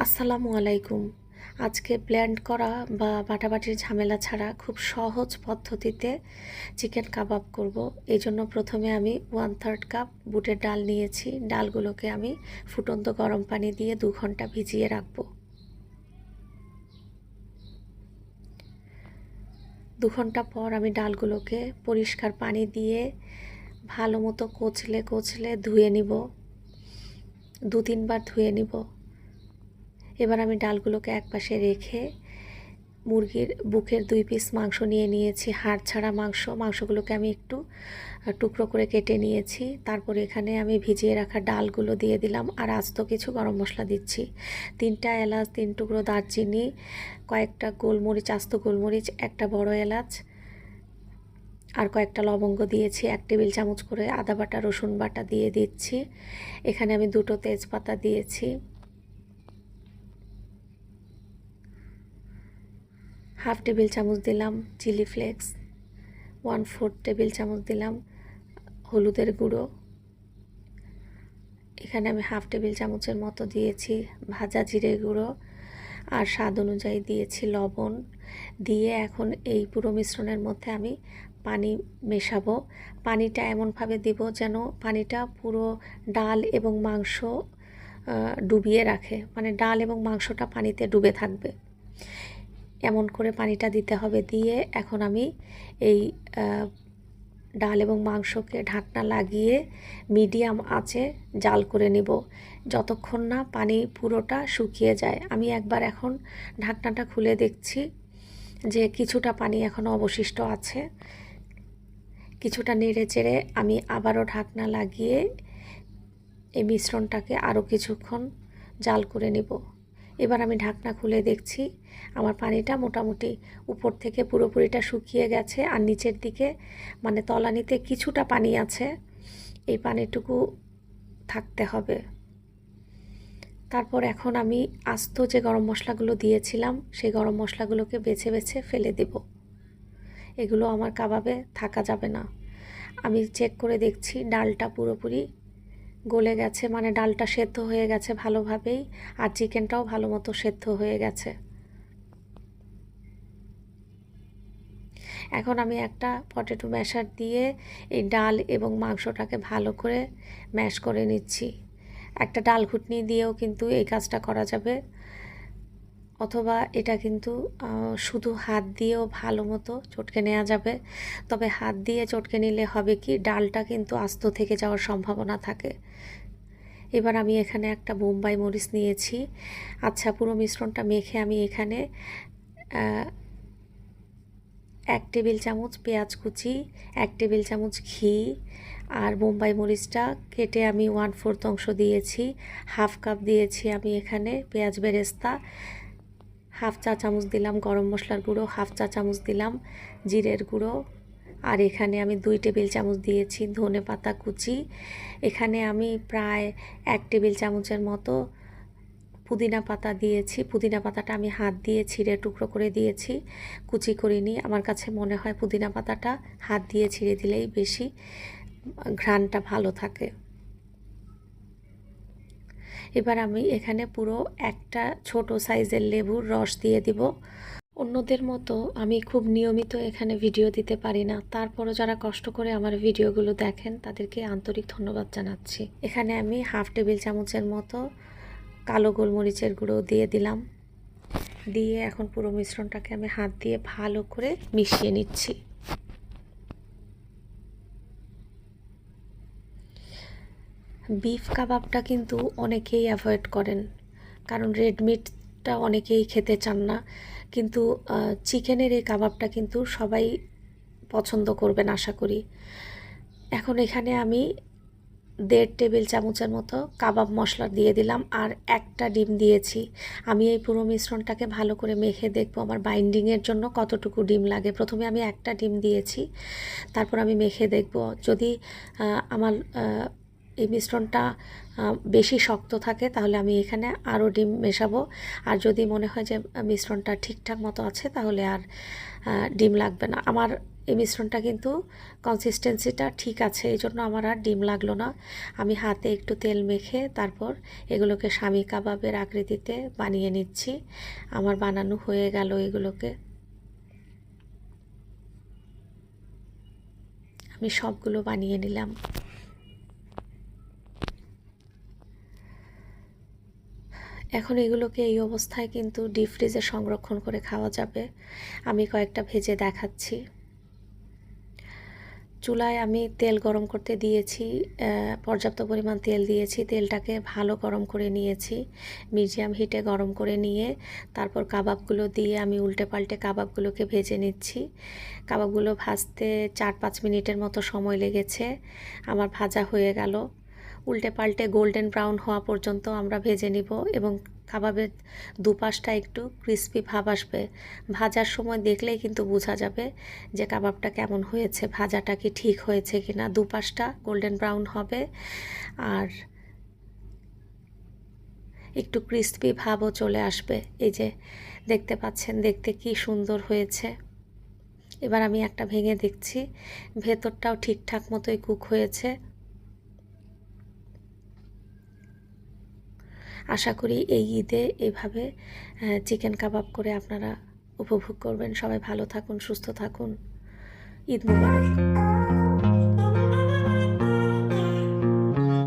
আসসালামু আলাইকুম। আজকে ব্লেন্ড করা বা বাটাবাটির ঝামেলা ছাড়া খুব সহজ পদ্ধতিতে চিকেন কাবাব করব। এই জন্য প্রথমে আমি ওয়ান থার্ড কাপ বুটের ডাল নিয়েছি। ডালগুলোকে আমি ফুটন্ত গরম পানি দিয়ে দু ঘণ্টা ভিজিয়ে রাখব। দু ঘণ্টা পর আমি ডালগুলোকে পরিষ্কার পানি দিয়ে ভালো মতো কচলে কচলে ধুয়ে নিব। দু তিনবার ধুয়ে নিব। এবার আমি ডালগুলোকে একপাশে রেখে মুরগির বুকের দুই পিস মাংস নিয়ে নিয়েছি। হাড় ছাড়া মাংস, মাংসগুলোকে আমি একটু টুকরো করে কেটে নিয়েছি। তারপর এখানে আমি ভিজিয়ে রাখা ডালগুলো দিয়ে দিলাম আর আস্ত কিছু গরম মশলা দিচ্ছি। তিনটা এলাচ, তিন টুকরো দারচিনি, কয়েকটা গোলমরিচ, আস্ত গোলমরিচ, একটা বড় এলাচ আর কয়েকটা লবঙ্গ দিয়েছি। এক টেবিল চামচ করে আদা বাটা, রসুন বাটা দিয়ে দিচ্ছি। এখানে আমি দুটো তেজপাতা দিয়েছি। হাফ টেবিল চামচ দিলাম chilli flakes one fourth table চামচ দিলাম হলুদের গুঁড়ো। এখানে আমি হাফ টেবিল চামচের মতো দিয়েছি ভাজা জিরে গুঁড়ো আর স্বাদ অনুযায়ী দিয়েছি লবণ। দিয়ে এখন এই পুরো মিশ্রণের মধ্যে আমি পানি মেশাবো। পানিটা এমনভাবে দিব যেন পানিটা পুরো ডাল এবং মাংস ডুবিয়ে রাখে। মানে ডাল এবং মাংসটা পানিতে ডুবে থাকবে। এমন করে পানিটা দিতে হবে। দিয়ে এখন আমি এই ডাল এবং মাংসকে ঢাকনা লাগিয়ে মিডিয়াম আঁচে জাল করে নিব। যতক্ষণ না পানি পুরোটা শুকিয়ে যায়। আমি একবার এখন ঢাকনাটা খুলে দেখছি যে কিছুটা পানি এখনও অবশিষ্ট আছে। কিছুটা নেড়ে চেড়ে আমি আবারও ঢাকনা লাগিয়ে এই মিশ্রণটাকে আরও কিছুক্ষণ জাল করে নেব। এবার আমি ঢাকনা খুলে দেখছি। আমার পানিটা মোটামুটি উপর থেকে পুরোপুরিটা শুকিয়ে গেছে আর নিচের দিকে মানে তলানিতে কিছুটা পানি আছে। এই পানিটুকু থাকতে হবে। তারপর এখন আমি আস্ত যে গরম মশলাগুলো দিয়েছিলাম, সেই গরম মশলাগুলোকে বেছে বেছে ফেলে দেব। এগুলো আমার কাবাবে থাকা যাবে না। আমি চেক করে দেখছি, ডালটা পুরোপুরি গলে গেছে মানে ডালটা সেদ্ধ হয়ে গেছে ভালোভাবেই, আর চিকেনটাও ভালো মতো সেদ্ধ হয়ে গেছে। এখন আমি একটা পটেটো ম্যাশার দিয়ে এই ডাল এবং মাংসটাকে ভালো করে ম্যাশ করে নিচ্ছি। একটা ডাল ঘুটনি দিয়েও কিন্তু এই কাজটা করা যাবে। অথবা এটা কিন্তু শুধু হাত দিয়েও ভালো মতো চটকে নেওয়া যাবে। তবে হাত দিয়ে চটকে নিলে হবে কি, ডালটা কিন্তু আস্ত থেকে যাওয়ার সম্ভাবনা থাকে। এবার আমি এখানে একটা বোম্বাই মরিচ নিয়েছি। আচ্ছা পুরো মিশ্রণটা মেখে আমি এখানে এক টেবিল চামচ পেঁয়াজ কুচি, এক টেবিল চামচ ঘি আর বোম্বাই মরিচটা কেটে আমি ওয়ান ফোর্থ অংশ দিয়েছি। হাফ কাপ দিয়েছি আমি এখানে পেঁয়াজ বেরেস্তা। হাফ চা চামচ দিলাম গরম মশলার গুঁড়ো, হাফ চা চামচ দিলাম জিরের গুঁড়ো। আর এখানে আমি দুই টেবিল চামচ দিয়েছি ধনে পাতা কুচি। এখানে আমি প্রায় এক টেবিল চামচের মতো পুদিনা পাতা দিয়েছি। পুদিনা পাতাটা আমি হাত দিয়ে ছিঁড়ে টুকরো করে দিয়েছি। কুচি করিনি, আমার কাছে মনে হয় পুদিনা পাতাটা হাত দিয়ে ছিঁড়ে দিলেই বেশি ঘ্রাণটা ভালো থাকে। এবার আমি এখানে পুরো একটা ছোট সাইজের লেবুর রস দিয়ে দিব। অন্যদের মতো আমি খুব নিয়মিত এখানে ভিডিও দিতে পারি না। তারপরও যারা কষ্ট করে আমার ভিডিওগুলো দেখেন, তাদেরকে আন্তরিক ধন্যবাদ জানাচ্ছি। এখানে আমি হাফ টেবিল চামচের মতো কালো গোলমরিচের গুঁড়ো দিয়ে দিলাম। দিয়ে এখন পুরো মিশ্রণটাকে আমি হাত দিয়ে ভালো করে মিশিয়ে নিচ্ছি। বিফ কাবাবটা কিন্তু অনেকেই অ্যাভয়েড করেন। কারণ রেড মিটটা অনেকেই খেতে চান না। কিন্তু চিকেনের এই কাবাবটা কিন্তু সবাই পছন্দ করবেন আশা করি। এখন এখানে আমি দেড় টেবিল চামচের মতো কাবাব মশলা দিয়ে দিলাম আর একটা ডিম দিয়েছি। আমি এই পুরো মিশ্রণটাকে ভালো করে মেখে দেখব আমার বাইন্ডিংয়ের জন্য কতটুকু ডিম লাগে। প্রথমে আমি একটা ডিম দিয়েছি। তারপর আমি মেখে দেখব। যদি আমার এই মিশ্রণটা বেশি শক্ত থাকে, তাহলে আমি এখানে আরও ডিম মেশাবো। আর যদি মনে হয় যে মিশ্রণটা ঠিকঠাক মতো আছে, তাহলে আর ডিম লাগবে না। আমার এই মিশ্রণটা কিন্তু কনসিস্টেন্সিটা ঠিক আছে এই জন্য আমার আর ডিম লাগল না। আমি হাতে একটু তেল মেখে তারপর এগুলোকে স্বামী কাবাবের আকৃতিতে বানিয়ে নিচ্ছি। আমার বানানো হয়ে গেল এগুলোকে। আমি সবগুলো বানিয়ে নিলাম। এখন এগুলোকে এই অবস্থায় কিন্তু ডিপ ফ্রিজে সংরক্ষণ করে খাওয়া যাবে। আমি কয়েকটা ভেজে দেখাচ্ছি। চুলায় আমি তেল গরম করতে দিয়েছি পর্যাপ্ত পরিমাণ তেল দিয়েছি, তেলটাকে ভালো গরম করে নিয়েছি, মিডিয়াম হিটে গরম করে নিয়ে তারপর কাবাবগুলো দিয়ে আমি উল্টে পাল্টে কাবাবগুলোকে ভেজে নিচ্ছি। কাবাবগুলো ভাজতে চার পাঁচ মিনিটের মতো সময় লেগেছে, আমার ভাজা হয়ে গেল। উল্টে পাল্টে গোল্ডেন ব্রাউন হওয়া পর্যন্ত আমরা ভেজে নিব এবং কাবাবের দুপাশটা একটু ক্রিস্পি ভাব আসবে। ভাজার সময় দেখলেই কিন্তু বোঝা যাবে যে কাবাবটা কেমন হয়েছে, ভাজাটা কি ঠিক হয়েছে কি না দুপাশটা গোল্ডেন ব্রাউন হবে আর একটু ক্রিস্পি ভাবও চলে আসবে। এই যে দেখতে পাচ্ছেন, দেখতে কি সুন্দর হয়েছে। এবার আমি একটা ভেঙে দেখছি। ভেতরটাও ঠিকঠাক মতোই কুক হয়েছে। আশা করি এই ঈদে এভাবে চিকেন কাবাব করে আপনারা উপভোগ করবেন। সবাই ভালো থাকুন, সুস্থ থাকুন। ঈদ মুবারক।